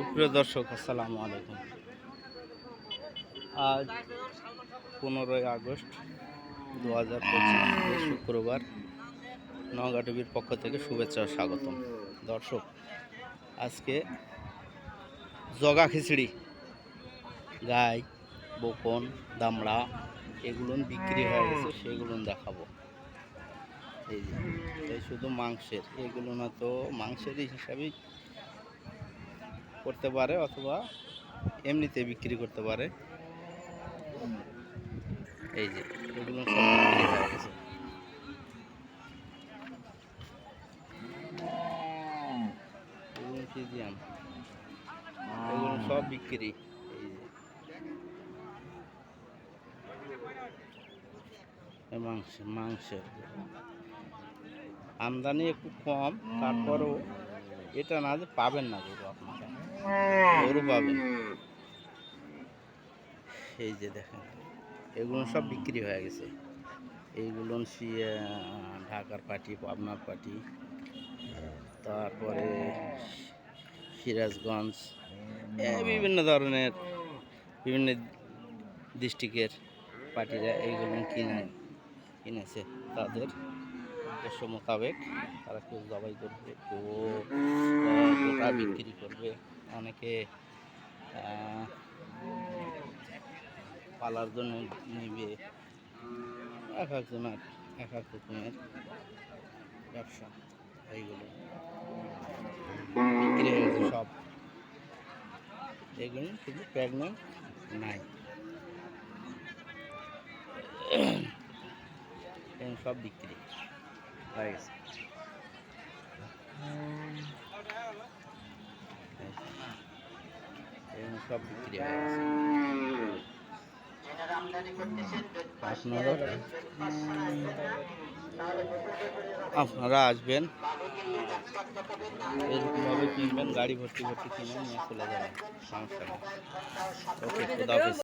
সুপ্রিয় দর্শক, আসসালামু আলাইকুম। আজ পনেরোই আগস্ট দু হাজার পঁচিশ শুক্রবার নওগাঁ টিভির পক্ষ থেকে শুভেচ্ছা ও স্বাগতম। দর্শক, আজকে জগা খিচড়ি, গাই, বকন, দামড়া এগুলো বিক্রি হয়ে গেছে, সেগুলো দেখাবো। এই যে শুধু মাংসের, এগুলো না তো মাংসের হিসাবেই করতে পারে অথবা এমনিতে বিক্রি করতে পারে। এই যে, এগুলো সব বিক্রি মাংস, মাংসের। আমদানি একটু কম, তারপরেও এটা না যে পাবেন না গরু আপনারা। গরু পাবেন এই যে দেখেন এগুলো সব বিক্রি হয়ে গেছে। এইগুলো ঢাকার পাটি পাবনার পাটি তারপরে সিরাজগঞ্জ বিভিন্ন ধরনের বিভিন্ন ডিস্ট্রিক্টের পার্টিরা এইগুলো কিনে কিনেছে। তাদের উদ্দেশ্য মোতাবেক তারা কেউ জবাই করবে কেউ গোটা বিক্রি করবে। অনেকে পালার জন্য নিবে। এক একজনের এক এক রকমের ব্যবসা এইগুলো বিক্রি হয়ে সব। এগুলো শুধু প্রেগনেন্ট নাই। সব বিক্রি হয়ে গেছে এগুলো সব বিক্রি হয়ে গেছে। আপনারা? আপনারা আসবেন এরকমভাবে কিনবেন গাড়ি ভর্তি ভর্তি কিনবেন নিয়ে চলে যাবেন। সমস্যা নেই। ওকে খুদা হাফেজ।